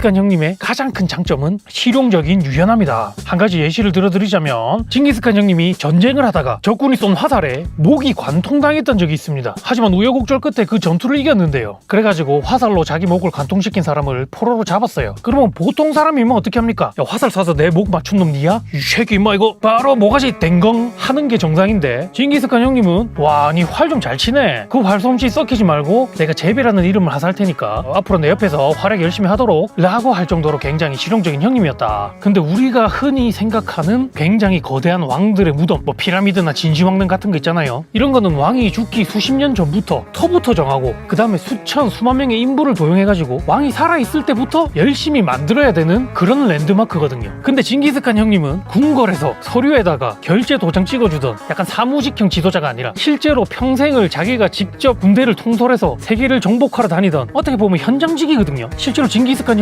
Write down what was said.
징기스칸 형님의 가장 큰 장점은 실용적인 유연함이다. 한 가지 예시를 들어드리자면 징기스칸 형님이 전쟁을 하다가 적군이 쏜 화살에 목이 관통당했던 적이 있습니다. 하지만 우여곡절 끝에 그 전투를 이겼는데요. 그래가지고 화살로 자기 목을 관통시킨 사람을 포로로 잡았어요. 그러면 보통 사람이면 어떻게 합니까? 야, 화살 쏴서 내 목 맞춘 놈 니야? 이 새끼 임마 이거 바로 모가지 댕강 하는 게 정상인데 징기스칸 형님은 와니활 좀 잘 치네. 그 활솜씨 썩히지 말고 내가 제비라는 이름을 하살 테니까 어, 앞으로 내 옆에서 활약 열심히 하도록 라고 할 정도로 굉장히 실용적인 형님이었다. 근데 우리가 흔히 생각하는 굉장히 거대한 왕들의 무덤, 뭐 피라미드나 진시황릉 같은 거 있잖아요. 이런 거는 왕이 죽기 수십 년 전부터 터부터 정하고 그 다음에 수천 수만 명의 인부를 도용해가지고 왕이 살아있을 때부터 열심히 만들어야 되는 그런 랜드마크거든요. 근데 징기스칸 형님은 궁궐에서 서류에다가 결제 도장 찍어주던 약간 사무직형 지도자가 아니라 실제로 평생을 자기가 직접 군대를 통솔해서 세계를 정복하러 다니던 어떻게 보면 현장직이거든요. 실제로 징기스칸